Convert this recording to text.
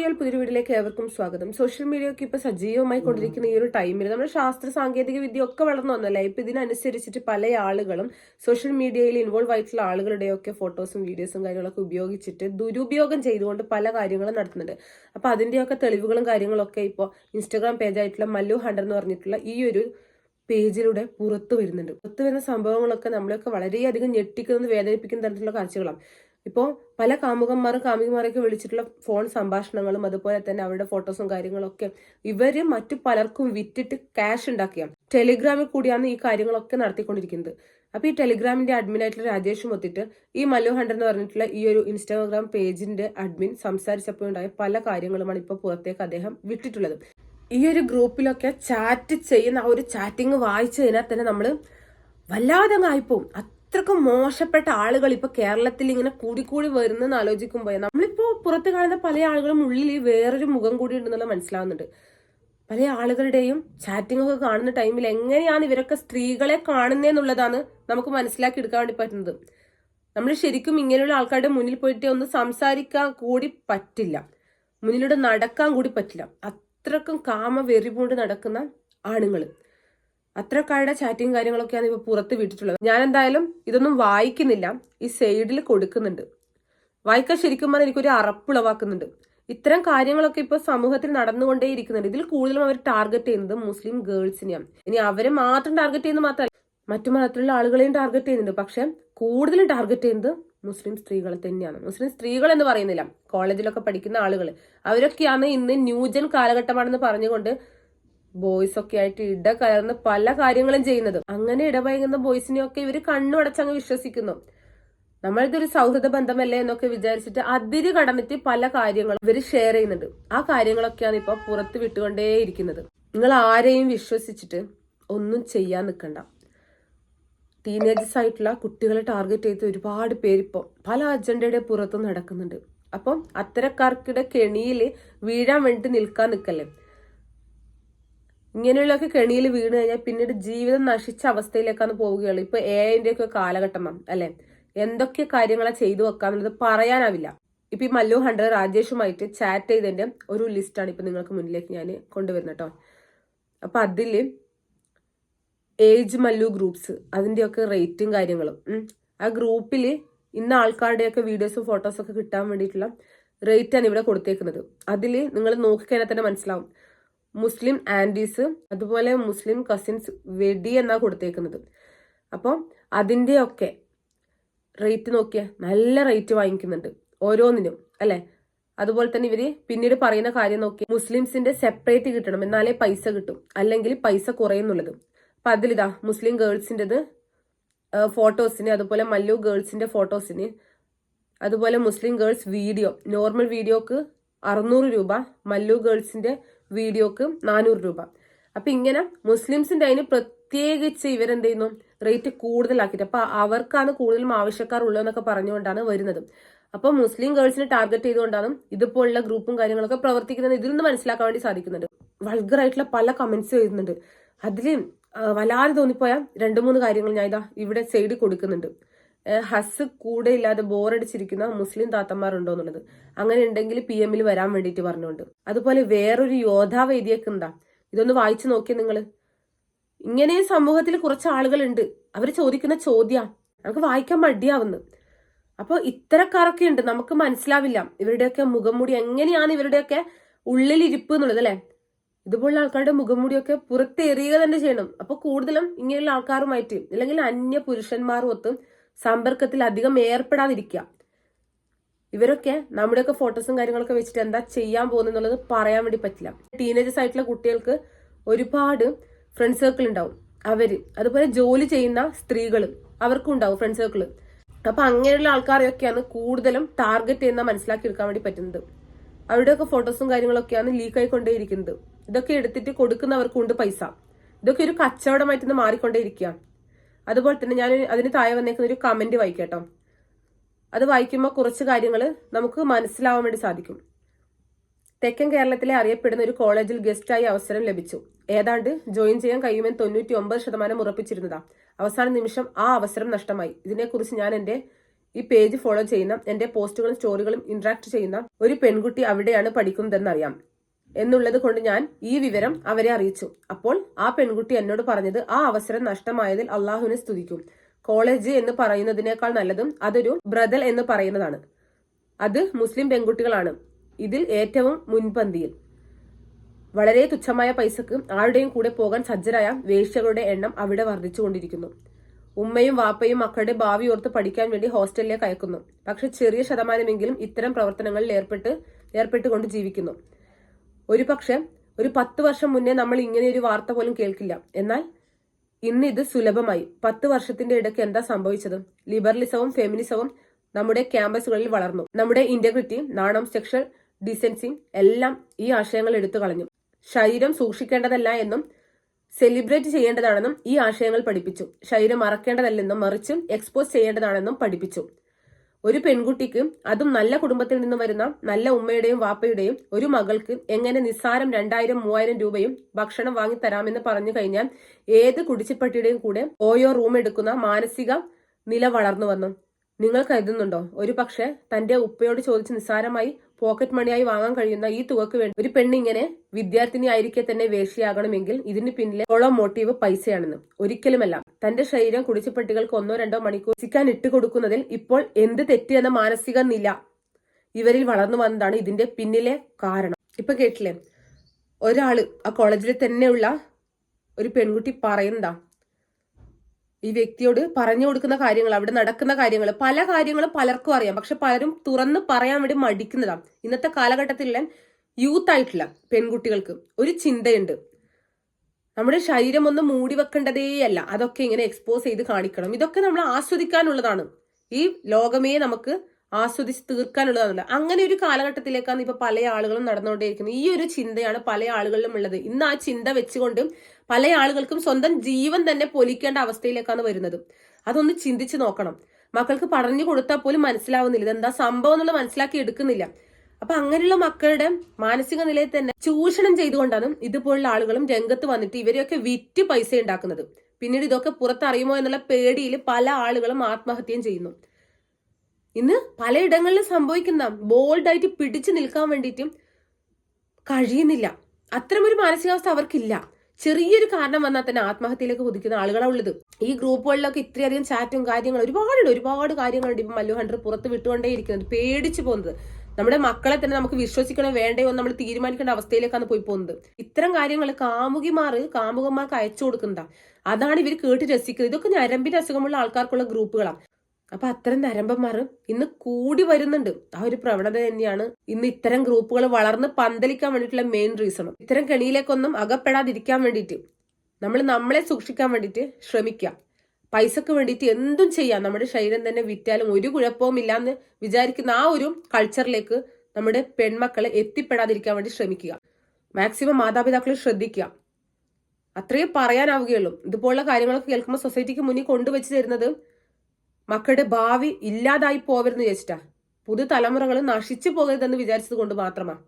Hi പുതിയ വീഡിയോയിലേക്ക് ഏവർക്കും സ്വാഗതം. സോഷ്യൽ മീഡിയ ഒക്കെ ഇപ്പൊ സജീവമായി കൊണ്ടിരിക്കുന്ന ഈ ഒരു ടൈമിൽ നമ്മുടെ ശാസ്ത്ര സാങ്കേതിക വിദ്യ ഒക്കെ വളർന്നു വന്നല്ലേ? ഇപ്പൊ ഇതിനനുസരിച്ചിട്ട് പല ആളുകളും സോഷ്യൽ മീഡിയയിൽ ഇൻവോൾവ് ആയിട്ടുള്ള ആളുകളുടെയൊക്കെ ഫോട്ടോസും വീഡിയോസും കാര്യങ്ങളൊക്കെ ഉപയോഗിച്ചിട്ട് ദുരുപയോഗം ചെയ്തുകൊണ്ട് പല കാര്യങ്ങളും നടത്തുന്നുണ്ട്. അപ്പൊ അതിന്റെയൊക്കെ തെളിവുകളും കാര്യങ്ങളൊക്കെ ഇപ്പോൾ ഇൻസ്റ്റാഗ്രാം പേജ് ആയിട്ടുള്ള മല്ലു ഹണ്ടർ എന്ന് പറഞ്ഞിട്ടുള്ള ഈ ഒരു പേജിലൂടെ പുറത്തു വരുന്നുണ്ട്. പുറത്തു വരുന്ന സംഭവങ്ങളൊക്കെ നമ്മളെയൊക്കെ വളരെയധികം ഞെട്ടിക്കുന്നത് വേദനിപ്പിക്കുന്ന തരത്തിലുള്ള കാഴ്ചകളാണ്. ഇപ്പോൾ പല കാമുകന്മാരും കാമുകിമാരെയൊക്കെ വിളിച്ചിട്ടുള്ള ഫോൺ സംഭാഷണങ്ങളും അതുപോലെ തന്നെ അവരുടെ ഫോട്ടോസും കാര്യങ്ങളൊക്കെ ഇവർ മറ്റു പലർക്കും വിറ്റിട്ട് ക്യാഷ് ഉണ്ടാക്കിയ ടെലിഗ്രാമിൽ കൂടിയാണ് ഈ കാര്യങ്ങളൊക്കെ നടത്തിക്കൊണ്ടിരിക്കുന്നത്. അപ്പൊ ഈ ടെലിഗ്രാമിന്റെ അഡ്മിൻ ആയിട്ടുള്ള രാജേഷ് മൊത്തിട്ട് ഈ മല്ലു ഹണ്ടർ എന്ന് പറഞ്ഞിട്ടുള്ള ഈ ഒരു ഇൻസ്റ്റാഗ്രാം പേജിന്റെ അഡ്മിൻ സംസാരിച്ചപ്പോൾ ഉണ്ടായ പല കാര്യങ്ങളുമാണ് ഇപ്പോൾ പുറത്തേക്ക് അദ്ദേഹം വിട്ടിട്ടുള്ളത്. ഈ ഒരു ഗ്രൂപ്പിലൊക്കെ ചാറ്റ് ചെയ്യുന്ന ആ ഒരു ചാറ്റിംഗ് വായിച്ചതിനാൽ തന്നെ നമ്മൾ വല്ലാതെ ആയിപ്പോവും. അത്രക്കും മോശപ്പെട്ട ആളുകൾ ഇപ്പൊ കേരളത്തിൽ ഇങ്ങനെ കൂടിക്കൂടി വരുന്നെന്ന് ആലോചിക്കുമ്പോൾ നമ്മളിപ്പോ പുറത്ത് കാണുന്ന പല ആളുകളും ഉള്ളിൽ ഈ വേറൊരു മുഖം കൂടി ഉണ്ടെന്നുള്ള മനസ്സിലാവുന്നുണ്ട്. പല ആളുകളുടെയും ചാറ്റിംഗ് ഒക്കെ കാണുന്ന ടൈമിൽ എങ്ങനെയാണ് ഇവരൊക്കെ സ്ത്രീകളെ കാണുന്നതെന്നുള്ളതാണ് നമുക്ക് മനസ്സിലാക്കി എടുക്കാൻ വേണ്ടി പറ്റുന്നത്. നമ്മൾ ശരിക്കും ഇങ്ങനെയുള്ള ആൾക്കാരുടെ മുന്നിൽ പോയിട്ട് ഒന്ന് സംസാരിക്കാൻ കൂടി പറ്റില്ല. മുന്നിലൂടെ നടക്കാൻ കൂടി പറ്റില്ല. അത്രക്കും കാമ വെറിപൂണ്ട് നടക്കുന്ന ആണുങ്ങൾ അത്രക്കാരുടെ ചാറ്റിങ് കാര്യങ്ങളൊക്കെയാണ് ഇപ്പൊ പുറത്ത് വിട്ടിട്ടുള്ളത്. ഞാൻ എന്തായാലും ഇതൊന്നും വായിക്കുന്നില്ല. ഈ സൈഡിൽ കൊടുക്കുന്നുണ്ട്. വായിക്കാൻ ശരിക്കും പറഞ്ഞാൽ എനിക്കൊരു അറപ്പുളവാക്കുന്നുണ്ട്. ഇത്തരം കാര്യങ്ങളൊക്കെ ഇപ്പൊ സമൂഹത്തിൽ നടന്നുകൊണ്ടേ ഇരിക്കുന്നുണ്ട്. ഇതിൽ കൂടുതലും അവർ ടാർഗറ്റ് ചെയ്യുന്നത് മുസ്ലിം ഗേൾസിനെയാണ് ഇനി അവരെ മാത്രം ടാർഗറ്റ് ചെയ്യുന്നത് മാത്രമല്ല മറ്റു മതത്തിലുള്ള ആളുകളെയും ടാർഗറ്റ് ചെയ്യുന്നുണ്ട്. പക്ഷെ കൂടുതലും ടാർഗറ്റ് ചെയ്യുന്നത് മുസ്ലിം സ്ത്രീകളെ തന്നെയാണ്. മുസ്ലിം സ്ത്രീകൾ എന്ന് പറയുന്നില്ല കോളേജിലൊക്കെ പഠിക്കുന്ന ആളുകൾ അവരൊക്കെയാണ് ഇന്ന് ന്യൂജൻ കാലഘട്ടമാണെന്ന് പറഞ്ഞുകൊണ്ട് ബോയ്സ് ഒക്കെ ആയിട്ട് ഇട കലർന്ന് പല കാര്യങ്ങളും ചെയ്യുന്നത്. അങ്ങനെ ഇടപഴകുന്ന ബോയ്സിനെയൊക്കെ ഇവർ കണ്ണുടച്ചങ്ങ് വിശ്വസിക്കുന്നു. നമ്മളിതൊരു സൗഹൃദ ബന്ധമല്ലേ എന്നൊക്കെ വിചാരിച്ചിട്ട് അതിര് കടന്നിട്ട് പല കാര്യങ്ങളും ഇവർ ഷെയർ ചെയ്യുന്നുണ്ട്. ആ കാര്യങ്ങളൊക്കെയാണ് ഇപ്പൊ പുറത്ത് വിട്ടുകൊണ്ടേയിരിക്കുന്നത് നിങ്ങൾ ആരെയും വിശ്വസിച്ചിട്ട് ഒന്നും ചെയ്യാൻ നിൽക്കണ്ട. ടീനേജസ് ആയിട്ടുള്ള കുട്ടികളെ ടാർഗറ്റ് ചെയ്ത് ഒരുപാട് പേരിപ്പോൾ പല അജണ്ടയുടെ പുറത്തും നടക്കുന്നുണ്ട്. അപ്പം അത്തരക്കാർക്കിടെ കെണിയിൽ വീഴാൻ വേണ്ടി നിൽക്കാൻ നിൽക്കല്ലേ? ഇങ്ങനെയുള്ളൊക്കെ കെണിയിൽ വീണ് കഴിഞ്ഞാൽ പിന്നീട് ജീവിതം നശിച്ച അവസ്ഥയിലേക്കാണ് പോവുകയുള്ളൂ. ഇപ്പൊ എ ഐന്റെ ഒക്കെ കാലഘട്ടമാണ് അല്ലെ? എന്തൊക്കെ കാര്യങ്ങളാ ചെയ്തു വെക്കാന്നുള്ളത് പറയാനാവില്ല. ഇപ്പൊ ഈ മല്ലു ഹണ്ടർ രാജേഷുമായിട്ട് ചാറ്റ് ചെയ്തതിന്റെ ഒരു ലിസ്റ്റാണ് ഇപ്പൊ നിങ്ങൾക്ക് മുന്നിലേക്ക് ഞാൻ കൊണ്ടുവരുന്നത് കേട്ടോ അപ്പൊ അതിൽ ഏജ് മല്ലു ഗ്രൂപ്പ്സ് അതിന്റെയൊക്കെ റേറ്റും കാര്യങ്ങളും. ആ ഗ്രൂപ്പിൽ ഇന്ന ആൾക്കാരുടെയൊക്കെ വീഡിയോസും ഫോട്ടോസും ഒക്കെ കിട്ടാൻ വേണ്ടിയിട്ടുള്ള റേറ്റാണ് ഇവിടെ കൊടുത്തേക്കുന്നത്. അതിൽ നിങ്ങൾ നോക്കിക്കഴിഞ്ഞാൽ തന്നെ മനസ്സിലാവും. മുസ്ലിം ആന്റീസ് അതുപോലെ മുസ്ലിം കസിൻസ് വെടി എന്നാ കൊടുത്തേക്കുന്നത്. അപ്പോൾ അതിന്റെയൊക്കെ റേറ്റ് നോക്കിയാൽ നല്ല റേറ്റ് വാങ്ങിക്കുന്നുണ്ട് ഓരോന്നിനും അല്ലേ? അതുപോലെ തന്നെ ഇവർ പിന്നീട് പറയുന്ന കാര്യം നോക്കി മുസ്ലിംസിന്റെ സെപ്പറേറ്റ് കിട്ടണം എന്നാലേ പൈസ കിട്ടും അല്ലെങ്കിൽ പൈസ കുറയുന്നുള്ളത്. അപ്പൊ അതിലിതാ മുസ്ലിം ഗേൾസിന്റെത് ഫോട്ടോസിന് അതുപോലെ മല്ലു ഗേൾസിന്റെ ഫോട്ടോസിന് അതുപോലെ മുസ്ലിം ഗേൾസ് വീഡിയോ നോർമൽ വീഡിയോക്ക് അറുന്നൂറ് രൂപ മല്ലു ഗേൾസിന്റെ വീഡിയോക്ക് നാനൂറ് രൂപ. അപ്പൊ ഇങ്ങനെ മുസ്ലിംസിന്റെ അതിന് പ്രത്യേകിച്ച് ഇവരെന്ത് ചെയ്യുന്നു റേറ്റ് കൂടുതലാക്കിയിട്ട്. അപ്പൊ അവർക്കാണ് കൂടുതലും ആവശ്യക്കാർ ഉള്ളതെന്നൊക്കെ പറഞ്ഞുകൊണ്ടാണ് വരുന്നത്. അപ്പൊ മുസ്ലിം ഗേൾസിനെ ടാർഗറ്റ് ചെയ്തുകൊണ്ടാണ് ഇതുപോലുള്ള ഗ്രൂപ്പും കാര്യങ്ങളൊക്കെ പ്രവർത്തിക്കുന്നത്. ഇതിൽ നിന്ന് മനസ്സിലാക്കാൻ വേണ്ടി സാധിക്കുന്നുണ്ട്. വൾഗർ ആയിട്ടുള്ള പല കമന്റ്സ് വരുന്നുണ്ട്. അതിൽ വല്ലാതെ തോന്നിപ്പോയ രണ്ട് മൂന്ന് കാര്യങ്ങൾ ഞാൻ ഇതാ ഇവിടെ സൈഡിൽ കൊടുക്കുന്നുണ്ട്. ഹസ് കൂടെ ഇല്ലാതെ ബോറടിച്ചിരിക്കുന്ന മുസ്ലിം താത്തന്മാരുണ്ടോ എന്നുള്ളത്. അങ്ങനെ ഉണ്ടെങ്കിൽ പി എമ്മിൽ വരാൻ വേണ്ടിയിട്ട് പറഞ്ഞുകൊണ്ട് അതുപോലെ വേറൊരു യോദ്ധാവ് എഴുതിയേക്കുണ്ടാ ഇതൊന്ന് വായിച്ചു നോക്കിയ നിങ്ങൾ ഇങ്ങനെ സമൂഹത്തിൽ കുറച്ച് ആളുകളുണ്ട്. അവർ ചോദിക്കുന്ന ചോദ്യം. നമുക്ക് വായിക്കാൻ മടിയാവുന്നു. അപ്പോൾ ഇത്തരക്കാരൊക്കെ ഉണ്ട്. നമുക്ക് മനസ്സിലാവില്ല. ഇവരുടെയൊക്കെ മുഖംമൂടി എങ്ങനെയാണ് ഇവരുടെയൊക്കെ ഉള്ളിലിരിപ്പ് എന്നുള്ളത് അല്ലേ? ഇതുപോലുള്ള ആൾക്കാരുടെ മുഖംമൂടിയൊക്കെ പുറത്തെറിയുക തന്നെ ചെയ്യണം. അപ്പോൾ കൂടുതലും ഇങ്ങനെയുള്ള ആൾക്കാരുമായിട്ട് അല്ലെങ്കിൽ അന്യ പുരുഷന്മാരും ഒത്തും സമ്പർക്കത്തിൽ അധികം ഏർപ്പെടാതിരിക്കുക. ഇവരൊക്കെ നമ്മുടെയൊക്കെ ഫോട്ടോസും കാര്യങ്ങളൊക്കെ വെച്ചിട്ട് എന്താ ചെയ്യാൻ പോകുന്നത് പറയാൻ വേണ്ടി പറ്റില്ല. ടീനേജേഴ്സ് ആയിട്ടുള്ള കുട്ടികൾക്ക് ഒരുപാട് ഫ്രണ്ട് സർക്കിൾ ഉണ്ടാവും. അവർ അതുപോലെ ജോലി ചെയ്യുന്ന സ്ത്രീകളും അവർക്കും ഉണ്ടാവും ഫ്രണ്ട് സർക്കിൾ അപ്പൊ അങ്ങനെയുള്ള ആൾക്കാരെയൊക്കെയാണ് കൂടുതലും ടാർഗറ്റ് ചെയ്യുന്ന മനസ്സിലാക്കി എടുക്കാൻ വേണ്ടി പറ്റുന്നത്. അവരുടെയൊക്കെ ഫോട്ടോസും കാര്യങ്ങളൊക്കെയാണ് ലീക്ക് ആയിക്കൊണ്ടേയിരിക്കുന്നത്. ഇതൊക്കെ എടുത്തിട്ട് കൊടുക്കുന്നവർക്കുണ്ട് പൈസ. ഇതൊക്കെ ഒരു കച്ചവടമായിട്ട് മാറിക്കൊണ്ടേയിരിക്കുക അതുപോലെ തന്നെ ഞാൻ അതിന് താഴെ വന്നേക്കുന്ന ഒരു കമന്റ് വായിക്കട്ടോ അത് വായിക്കുമ്പോൾ കുറച്ച് കാര്യങ്ങൾ നമുക്ക് മനസ്സിലാവാൻ വേണ്ടി സാധിക്കും. തെക്കൻ കേരളത്തിലെ അറിയപ്പെടുന്ന ഒരു കോളേജിൽ ഗസ്റ്റായി അവസരം ലഭിച്ചു. ഏതാണ്ട് ജോയിൻ ചെയ്യാൻ കഴിയുമെന്ന് തൊണ്ണൂറ്റി ഒമ്പത് ശതമാനം ഉറപ്പിച്ചിരുന്നതാ. അവസാന നിമിഷം ആ അവസരം നഷ്ടമായി. ഇതിനെക്കുറിച്ച് ഞാൻ എന്റെ ഈ പേജ് ഫോളോ ചെയ്യുന്ന എന്റെ പോസ്റ്റുകളും സ്റ്റോറികളും ഇന്ററാക്ട് ചെയ്യുന്ന ഒരു പെൺകുട്ടി അവിടെയാണ് പഠിക്കുന്നതെന്നറിയാം എന്നുള്ളത് കൊണ്ട് ഞാൻ ഈ വിവരം അവരെ അറിയിച്ചു. അപ്പോൾ ആ പെൺകുട്ടി എന്നോട് പറഞ്ഞത് ആ അവസരം നഷ്ടമായതിൽ അള്ളാഹുവിനെ സ്തുതിക്കും. കോളേജ് എന്ന് പറയുന്നതിനേക്കാൾ നല്ലതും അതൊരു ബ്രദൽ എന്ന് പറയുന്നതാണ്. അത് മുസ്ലിം പെൺകുട്ടികളാണ്. ഇതിൽ ഏറ്റവും മുൻപന്തിയിൽ. വളരെ തുച്ഛമായ പൈസക്ക് ആരുടെയും കൂടെ പോകാൻ സജ്ജരായ വേശ്യകളുടെ എണ്ണം അവിടെ വർദ്ധിച്ചുകൊണ്ടിരിക്കുന്നു. ഉമ്മയും വാപ്പയും മക്കളുടെ ഭാവി ഓർത്ത് പഠിക്കാൻ വേണ്ടി ഹോസ്റ്റലിലേക്ക് അയക്കുന്നു. പക്ഷെ ചെറിയ ശതമാനമെങ്കിലും ഇത്തരം പ്രവർത്തനങ്ങളിൽ ഏർപ്പെട്ട് ഏർപ്പെട്ടുകൊണ്ട് ജീവിക്കുന്നു. ഒരു പക്ഷെ ഒരു പത്ത് വർഷം മുന്നേ നമ്മൾ ഇങ്ങനെ ഒരു വാർത്ത പോലും കേൾക്കില്ല. എന്നാൽ ഇന്ന് ഇത് സുലഭമായി. പത്ത് വർഷത്തിന്റെ ഇടയ്ക്ക് എന്താ സംഭവിച്ചത്? ലിബറലിസവും ഫെമിനിസവും നമ്മുടെ ക്യാമ്പസുകളിൽ വളർന്നു. നമ്മുടെ ഇന്റഗ്രിറ്റി നാണം സെക്ഷൽ ഡിസെൻസിങ് എല്ലാം ഈ ആശയങ്ങൾ എടുത്തു കളഞ്ഞു. ശരീരം സൂക്ഷിക്കേണ്ടതല്ല എന്നും സെലിബ്രേറ്റ് ചെയ്യേണ്ടതാണെന്നും ഈ ആശയങ്ങൾ പഠിപ്പിച്ചു. ശരീരം മറക്കേണ്ടതല്ലെന്നും മറിച്ച് എക്സ്പോസ് ചെയ്യേണ്ടതാണെന്നും പഠിപ്പിച്ചു. ഒരു പെൺകുട്ടിക്ക് അതും നല്ല കുടുംബത്തിൽ നിന്ന് വരുന്ന നല്ല ഉമ്മയുടെയും വാപ്പയുടെയും ഒരു മകൾക്ക് എങ്ങനെ നിസ്സാരം രണ്ടായിരം മൂവായിരം രൂപയും ഭക്ഷണം വാങ്ങി തരാമെന്ന് പറഞ്ഞു കഴിഞ്ഞാൽ ഏത് കുടിച്ചിപ്പട്ടിയുടെയും കൂടെ ഓയോ റൂം എടുക്കുന്ന മാനസിക നില വളർന്നു വന്നു. നിങ്ങൾ കരുതുന്നുണ്ടോ? ഒരു പക്ഷെ തന്റെ ഉപ്പയോട് ചോദിച്ച് നിസ്സാരമായി പോക്കറ്റ് മണിയായി വാങ്ങാൻ കഴിയുന്ന ഈ തുകക്ക് വേണ്ടി ഒരു പെണ്ണിങ്ങനെ വിദ്യാർത്ഥിനി ആയിരിക്കെ തന്നെ വേഷിയാകണമെങ്കിൽ ഇതിന് പിന്നിലെ ഓളം മോട്ടീവ് പൈസയാണെന്ന്. ഒരിക്കലുമല്ല. തന്റെ ശരീരം കുടിച്ചുപെട്ടികൾക്ക് ഒന്നോ രണ്ടോ മണിക്കൂർ ചിക്കാൻ ഇട്ടുകൊടുക്കുന്നതിൽ ഇപ്പോൾ എന്ത് തെറ്റിയെന്ന മാനസിക നില ഇവരിൽ വളർന്നു വന്നതാണ് ഇതിന്റെ പിന്നിലെ കാരണം. ഇപ്പൊ കേട്ടില്ലേ? ഒരാൾ ആ കോളേജിൽ തന്നെയുള്ള ഒരു പെൺകുട്ടി പറയുന്നതാ. ഈ വ്യക്തിയോട് പറഞ്ഞു കൊടുക്കുന്ന കാര്യങ്ങൾ അവിടെ നടക്കുന്ന കാര്യങ്ങൾ പല കാര്യങ്ങളും പലർക്കും അറിയാം. പക്ഷെ പലരും തുറന്ന് പറയാൻ വേണ്ടി മടിക്കുന്നതാണ് ഇന്നത്തെ കാലഘട്ടത്തിലുള്ള യൂത്ത് ആയിട്ടുള്ള പെൺകുട്ടികൾക്ക് ഒരു ചിന്തയുണ്ട്. നമ്മുടെ ശരീരം ഒന്ന് മൂടി വെക്കേണ്ടതേയല്ല അതൊക്കെ ഇങ്ങനെ എക്സ്പോസ് ചെയ്ത് കാണിക്കണം. ഇതൊക്കെ നമ്മൾ ആസ്വദിക്കാനുള്ളതാണ്. ഈ ലോകമേ നമുക്ക് ആസ്വദിച്ച് തീർക്കാനുള്ളതാണല്ലോ അങ്ങനെ ഒരു കാലഘട്ടത്തിലേക്കാണ് ഇപ്പൊ പല ആളുകളും നടന്നുകൊണ്ടേയിരിക്കുന്നത്. ഈ ഒരു ചിന്തയാണ് പല ആളുകളിലും ഉള്ളത്. ഇന്ന് ആ ചിന്ത വെച്ചുകൊണ്ടും പല ആളുകൾക്കും സ്വന്തം ജീവൻ തന്നെ പൊലിക്കേണ്ട അവസ്ഥയിലേക്കാണ് വരുന്നത്. അതൊന്ന് ചിന്തിച്ചു നോക്കണം. മക്കൾക്ക് പറഞ്ഞു കൊടുത്താൽ പോലും മനസ്സിലാവുന്നില്ല. ഇതെന്താ സംഭവം എന്നുള്ളത് മനസ്സിലാക്കി എടുക്കുന്നില്ല. അപ്പൊ അങ്ങനെയുള്ള മക്കളുടെ മാനസിക നിലയിൽ തന്നെ ചൂഷണം ചെയ്തുകൊണ്ടാണ് ഇതുപോലുള്ള ആളുകളും രംഗത്ത് വന്നിട്ട് ഇവരെയൊക്കെ വിറ്റ് പൈസ ഉണ്ടാക്കുന്നത്. പിന്നീട് ഇതൊക്കെ പുറത്തറിയുമോ എന്നുള്ള പേടിയിൽ പല ആളുകളും ആത്മഹത്യയും ചെയ്യുന്നു. ഇന്ന് പലയിടങ്ങളിലും സംഭവിക്കുന്ന ബോൾഡായിട്ട് പിടിച്ചു നിൽക്കാൻ വേണ്ടിയിട്ടും കഴിയുന്നില്ല. അത്തരമൊരു മാനസികാവസ്ഥ അവർക്കില്ല. ചെറിയൊരു കാരണം വന്നാൽ തന്നെ ആത്മഹത്യയിലേക്ക് കുതിക്കുന്ന ആളുകളാണ് ഉള്ളത്. ഈ ഗ്രൂപ്പുകളിലൊക്കെ ഇത്രയധികം ചാറ്റും കാര്യങ്ങളും ഒരുപാടുണ്ട്. ഒരുപാട് കാര്യങ്ങളുണ്ട് ഇപ്പം മല്ലു ഹണ്ടർ പുറത്ത് വിട്ടുകൊണ്ടേ ഇരിക്കുന്നത്. പേടിച്ചു പോകുന്നത്. നമ്മുടെ മക്കളെ തന്നെ നമുക്ക് വിശ്വസിക്കണോ വേണ്ടയോ നമ്മൾ തീരുമാനിക്കേണ്ട അവസ്ഥയിലേക്കാണ് പോയി പോകുന്നത്. ഇത്തരം കാര്യങ്ങൾ കാമുകിമാർ കാമുകന്മാർക്ക് അയച്ചു കൊടുക്കുന്നതാണ് അതാണ് ഇവർ കേട്ട് രസിക്കുന്നത്. ഇതൊക്കെ ഞരമ്പിന്റെ അസുഖമുള്ള ആൾക്കാർക്കുള്ള ഗ്രൂപ്പുകളാണ് അപ്പൊ അത്തരം നരമ്പന്മാർ ഇന്ന് കൂടി വരുന്നുണ്ട്. ആ ഒരു പ്രവണത തന്നെയാണ് ഇന്ന് ഇത്തരം ഗ്രൂപ്പുകൾ വളർന്ന് പന്തലിക്കാൻ വേണ്ടിയിട്ടുള്ള മെയിൻ റീസണും ഇത്തരം കെണിയിലേക്കൊന്നും അകപ്പെടാതിരിക്കാൻ വേണ്ടിയിട്ട് നമ്മൾ നമ്മളെ സൂക്ഷിക്കാൻ വേണ്ടിയിട്ട് ശ്രമിക്കുക. പൈസക്ക് വേണ്ടിയിട്ട് എന്തും ചെയ്യാം. നമ്മുടെ ശരീരം തന്നെ വിറ്റാലും ഒരു കുഴപ്പവും ഇല്ലാന്ന് വിചാരിക്കുന്ന ആ ഒരു കൾച്ചറിലേക്ക് നമ്മുടെ പെൺമക്കളെ എത്തിപ്പെടാതിരിക്കാൻ വേണ്ടി ശ്രമിക്കുക. മാക്സിമം മാതാപിതാക്കൾ ശ്രദ്ധിക്കുക. അത്രയേ പറയാനാവുകയുള്ളൂ. ഇതുപോലുള്ള കാര്യങ്ങളൊക്കെ കേൾക്കുമ്പോൾ സൊസൈറ്റിക്ക് മുന്നിൽ കൊണ്ടുവച്ച് തരുന്നത് മക്കളുടെ ഭാവി ഇല്ലാതായി പോവരുന്ന് വിചാരിച്ചിട്ടാ. പുതുതലമുറകൾ നശിച്ചു പോകരുതെന്ന് വിചാരിച്ചത് കൊണ്ട് മാത്രമാണ്